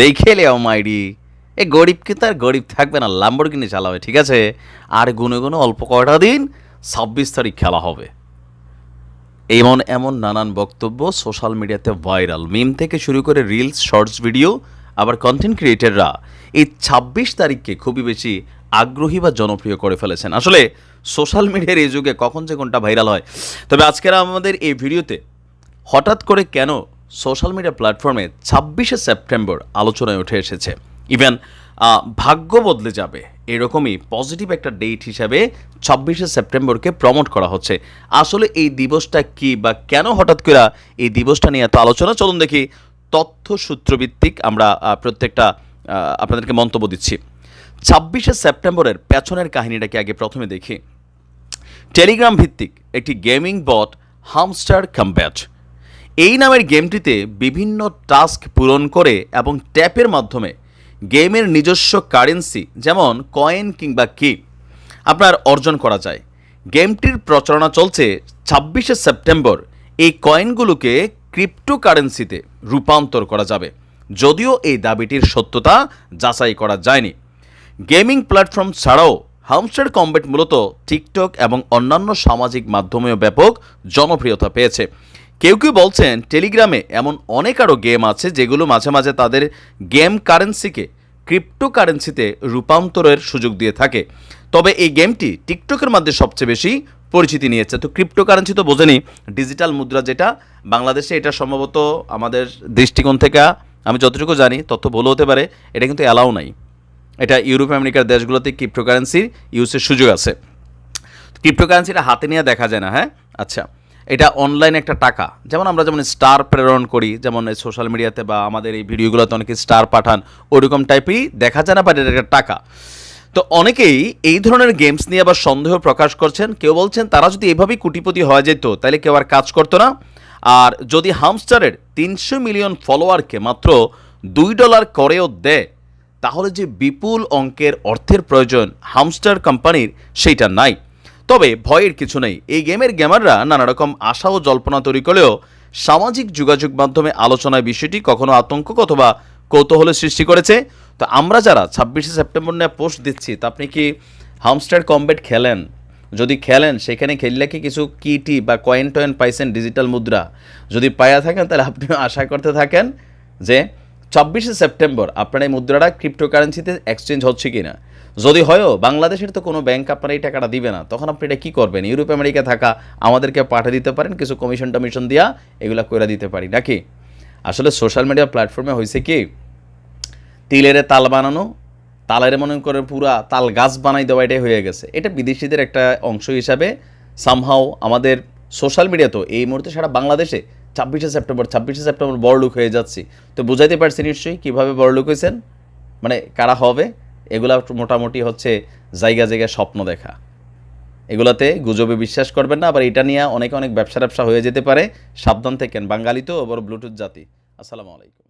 দেখে লেও মাইরি। এ গরিবকে তো আর গরিব থাকবে না লাম্বরগিনি চালাবে, ঠিক আছে? আর গুনে গুনে অল্প কয়টা দিন ছাব্বিশ তারিখ খেলা হবে। এমন এমন নানান বক্তব্য সোশ্যাল মিডিয়াতে ভাইরাল মিম থেকে শুরু করে রিলস শর্টস ভিডিও আবার কন্টেন্ট ক্রিয়েটাররা এই ছাব্বিশ তারিখকে খুবই বেশি আগ্রহী বা জনপ্রিয় করে ফেলেছেন। আসলে সোশ্যাল মিডিয়ার এই যুগে কখন যে কোনটা ভাইরাল হয়। তবে আজকের আমাদের এই ভিডিওতে হঠাৎ করে কেন সোশ্যাল মিডিয়া প্ল্যাটফর্মে ছাব্বিশে সেপ্টেম্বর আলোচনায় উঠে এসেছে। ইভেন ভাগ্য বদলে যাবে। এরকমই পজিটিভ একটা ডেট হিসাবে ছাব্বিশে সেপ্টেম্বরকে প্রমোট করা হচ্ছে। আসলে এই দিবসটা কি বা কেন হঠাৎ করে এই দিবসটা নিয়ে এত আলোচনা? চলুন দেখি তথ্য সূত্রভিত্তিক আমরা প্রত্যেকটা আপনাদেরকে মন্তব্য দিচ্ছি। ছাব্বিশে সেপ্টেম্বরের পেছনের কাহিনীটাকে আগে প্রথমে দেখি। টেলিগ্রাম ভিত্তিক একটি গেমিং বট, হামস্টার কম্ব্যাট এই নামের গেমটিতে বিভিন্ন টাস্ক পূরণ করে এবং ট্যাপের মাধ্যমে গেমের নিজস্ব কারেন্সি, যেমন কয়েন কিংবা কি, আপনার অর্জন করা যায়। গেমটির প্রচারণা চলছে ছাব্বিশে সেপ্টেম্বর। এই কয়েনগুলোকে ক্রিপ্টোকারেন্সিতে রূপান্তর করা যাবে। যদিও এই দাবিটির সত্যতা যাচাই করা যায়নি। গেমিং প্ল্যাটফর্ম ছাড়াও হামস্টার কম্বেট মূলত টিকটক এবং অন্যান্য সামাজিক মাধ্যমেও ব্যাপক জনপ্রিয়তা পেয়েছে। কেউ কেউ বলছেন টেলিগ্রামে এমন অনেক আরও গেম আছে যেগুলো মাঝে মাঝে তাদের গেম কারেন্সিকে ক্রিপ্টো কারেন্সিতে রূপান্তরের সুযোগ দিয়ে থাকে। তবে এই গেমটি টিকটকের মধ্যে সবচেয়ে বেশি পরিচিতি নিয়েছে। তো ক্রিপ্টো কারেন্সি তো বোঝেনি, ডিজিটাল মুদ্রা যেটা, বাংলাদেশে এটা সম্ভবত আমাদের দৃষ্টিকোণ থেকে, আমি যতটুকু জানি, তথ্য ভুল হতে পারে, এটা কিন্তু অ্যালাউ নাই। এটা ইউরোপ, আমেরিকার দেশগুলোতে ক্রিপ্টোকারেন্সির ইউজের সুযোগ আছে। ক্রিপ্টোকারেন্সিটা হাতে নিয়ে দেখা যায় না হ্যাঁ? আচ্ছা। এটা অনলাইন একটা টাকা। যেমন আমরা যেমন স্টার প্রেরণ করি, যেমন সোশ্যাল মিডিয়াতে বা আমাদের এই ভিডিওগুলোতে অনেকে স্টার পাঠান ওইরকম টাইপেরই দেখা যায় না বাট এটা একটা টাকা। তো অনেকেই এই ধরনের গেমস নিয়ে আবার সন্দেহ প্রকাশ করছেন। কেউ বলছেন, তারা যদি এভাবেই কুটিপতি হয়ে যেত, তাহলে কেউ আর কাজ করতো না। আর যদি হামস্টারের তিনশো মিলিয়ন ফলোয়ারকে মাত্র দুই ডলার করেও দেয়, তাহলে যে বিপুল অঙ্কের অর্থের প্রয়োজন হামস্টার কোম্পানির সেইটা নাই। তবে ভয়ের কিছু নেই। এই গেমের গেমাররা নানা রকম আশা ও জল্পনা তৈরি করলেও সামাজিক যোগাযোগ মাধ্যমে আলোচনায় বিষয়টি কখনো আতঙ্ক অথবা কৌতূহলের সৃষ্টি করেছে। তো আমরা যারা ছাব্বিশে সেপ্টেম্বর নিয়ে পোস্ট দিচ্ছি, তা আপনি কি হামস্টার কম্বেট খেলেন? যদি খেলেন, সেখানে খেললে কি কিছু কিটি বা কয়েন টয়েন পাইছেন ডিজিটাল মুদ্রা? যদি পাইয়া থাকেন, তাহলে আপনি আশা করতে থাকেন যে ছাব্বিশে সেপ্টেম্বর আপনার এই মুদ্রাটা ক্রিপ্টোকারেন্সিতে এক্সচেঞ্জ হচ্ছে কি না যদি হয়ও বাংলাদেশের তো কোনো ব্যাংক আপনার এই টাকাটা দিবে না, তখন আপনি এটা কী করবেন? ইউরোপ, আমেরিকা থাকা আমাদেরকে পাঠিয়ে দিতে পারেন, কিছু কমিশন টমিশন দিয়া এগুলা করে দিতে পারি, নাকি? আসলে সোশ্যাল মিডিয়া প্ল্যাটফর্মে হয়েছে কি, তিলেরে তাল বানানো, তালের মনে করে পুরা তাল গাছ বানাই দেওয়া এটাই হয়ে গেছে। এটা বিদেশিদের একটা অংশ হিসাবে সামহাও আমাদের সোশ্যাল মিডিয়া তো এই মুহূর্তে সারা বাংলাদেশে ছাব্বিশে সেপ্টেম্বর ছাব্বিশে সেপ্টেম্বর বড়লুক হয়ে যাচ্ছি। তো বুঝাইতে পারছি নিশ্চয়ই কীভাবে বড়লুক হয়েছেন মানে কারা হবে? এগুলা মোটামুটি হচ্ছে জায়গা জায়গায় স্বপ্ন দেখা। এগুলাতে গুজবে বিশ্বাস করবেন না, আবার এটা নিয়ে অনেক অনেক ব্যবসা ব্যবসা হয়ে যেতে পারে। সাবধান থেকেন, বাঙালি তো বড় ব্লুটুথ জাতি। আসসালামু আলাইকুম।